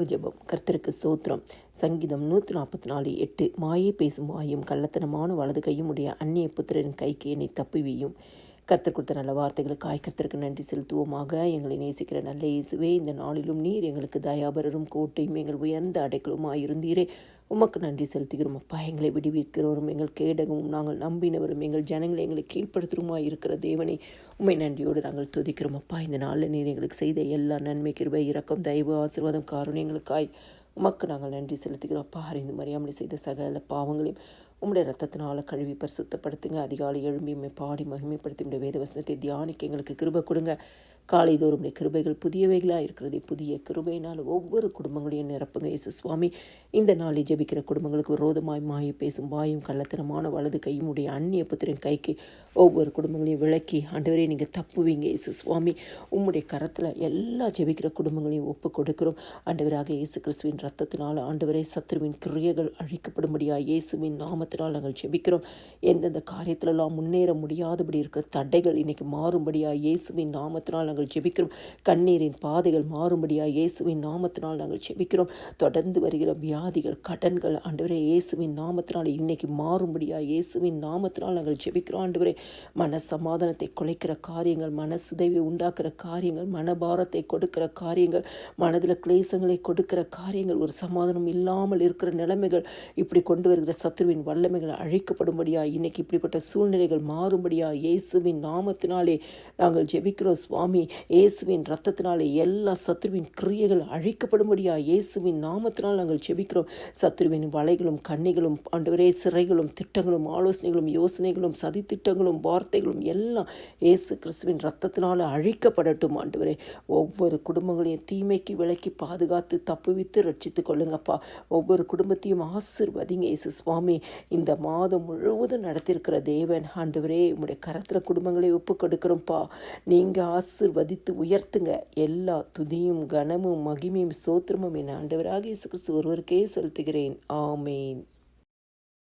முதலாவது ஜெபம். கர்த்தருக்கு சோத்திரம் சங்கீதம் நூற்றி நாற்பத்தி நாலு எட்டு மாயை பேசும் வாயும் கள்ளத்தனமான வலது கையும் உடைய அந்நிய புத்திரரின் கைக்கு என்னை தப்புவியும். கர்த்தர் கொடுத்த நல்ல வார்த்தைகளுக்காய் கர்த்தருக்கு நன்றி செலுத்துவோமாக. எங்களை நேசிக்கிற நல்ல இயேசுவே இந்த நாளிலும் நீர் எங்களுக்கு தயாபரரும் கோட்டையும் எங்கள் உயர்ந்த அடைக்கலுமாய் இருந்தீரே. உமக்கு நன்றி செலுத்துகிறோம் அப்பா. எங்களை விடுவிக்கிறவரும் எங்கள் கேடகமும் நாங்கள் நம்பினவரும் எங்கள் ஜனங்களை எங்களை கீழ்ப்படுத்துகிறோமா இருக்கிற தேவனை. உண்மை நன்றியோடு நாங்கள் துதிக்கிறோம் அப்பா. இந்த நாளில் நீர் எங்களுக்கு செய்த எல்லா நன்மை கிருபை இரக்கம் தயவு ஆசீர்வாதம் காரணம் எங்களுக்காய் உமக்கு நாங்கள் நன்றி செலுத்துகிறோம் அப்பா. அறிந்து மறியாமல் செய்த சகல பாவங்களையும் உம்முடைய ரத்தத்தினால கழுவி பரிசுத்தப்படுத்துங்க அதிகாலை எழும்பியுமே பாடி மகிமைப்படுத்தி உடைய வேதவசனத்தை தியானிக்க எங்களுக்கு கிருபை கொடுங்க. காலை தோறும் உடைய கிருபைகள் புதியவைகளாக இருக்கிறது. புதிய கிருபையினால் ஒவ்வொரு குடும்பங்களையும் நிரப்புங்க. இயேசு சுவாமி இந்த நாளில் ஜெபிக்கிற குடும்பங்களுக்கு விரோதமாய் மாயை பேசும் வாயும் கள்ளத்தனமான வலது கையும் உடைய அந்நிய புத்திரின் கைக்கு ஒவ்வொரு குடும்பங்களையும் விளக்கி ஆண்டவரே நீங்கள் தப்புவீங்க. இயேசு சுவாமி உம்முடைய கரத்தில் எல்லா ஜெபிக்கிற குடும்பங்களையும் ஒப்பு கொடுக்கிறோம். ஆண்டவராக இயேசு கிறிஸ்துவின் ரத்தத்தினால் ஆண்டவரே சத்ருவின் கிரியைகள் அழிக்கப்படும்படியா இயேசுவின் நாமத்தினால் நாங்கள் ஜெபிக்கிறோம். எந்தெந்த காரியத்திலெல்லாம் முன்னேற முடியாதபடி இருக்கிற தடைகள் இன்னைக்கு மாறும்படியா இயேசுவின் நாமத்தினால் நாங்கள் ஜெபிக்கிறோம். கண்ணீரின் பாதைகள் மாறும்படியா இயேசுவின் நாமத்தினால் நாங்கள் ஜெபிக்கிறோம். தொடர்ந்து வருகிற வியாதிகள் கடன்கள் ஆண்டவரே இயேசுவின் நாமத்தினால் இன்னைக்கு மாறும்படியா இயேசுவின் நாமத்தினால் நாங்கள் ஜெபிக்கிறோம். ஆண்டவரே மன சமாதானத்தை குலைக்கிற காரியங்கள் மன உண்டாக்குற காரியங்கள் மனபாரத்தை கொடுக்கிற காரியங்கள் மனதில் கிளேசங்களை கொடுக்கிற காரியங்கள் ஒரு சமாதானம் இல்லாமல் இருக்கிற நிலைமைகள் இப்படி கொண்டு வருகிற சத்ருவின் வல்லமைகள் அழிக்கப்படும்படியா இன்னைக்கு இப்படிப்பட்ட சூழ்நிலைகள் மாறும்படியா இயேசுவின் நாமத்தினாலே நாங்கள் ஜெபிக்கிறோம் சுவாமி. இயேசுவின் ரத்தத்தினாலே எல்லா சத்ருவின் கிரியைகள் அழிக்கப்படும்படியா இயேசுவின் நாமத்தினால் நாங்கள் ஜெபிக்கிறோம். சத்ருவின் வலைகளும் கண்ணிகளும் ஆண்டவரே சிறைகளும் திட்டங்களும் ஆலோசனைகளும் யோசனைகளும் சதித்திட்டங்களும் வார்த்தைகளும் எல்லாம் இயேசு கிறிஸ்துவின் ரத்தத்தினால் அழிக்கப்படட்டும் ஆண்டவரே. ஒவ்வொரு குடும்பங்களையும் தீமைக்கு விலக்கி பாதுகாத்து தப்புவித்து ரட்சித்து கொள்ளுங்கப்பா. ஒவ்வொரு குடும்பத்தையும் ஆசிர்வதிங்க இயேசு சுவாமி. இந்த மாதம் முழுவதும் நடத்தியிருக்கிற தேவன் ஆண்டவரே உங்களுடைய கரத்தில் குடும்பங்களை ஒப்பு கொடுக்குறோம்ப்பா நீங்கள் ஆசிர்வதித்து உயர்த்துங்க. எல்லா துதியும் கனமும் மகிமையும் சோத்திரமும் என் ஆண்டவராக இயேசு கிறிஸ்து ஒருவருக்கே செலுத்துகிறேன். ஆமேன்.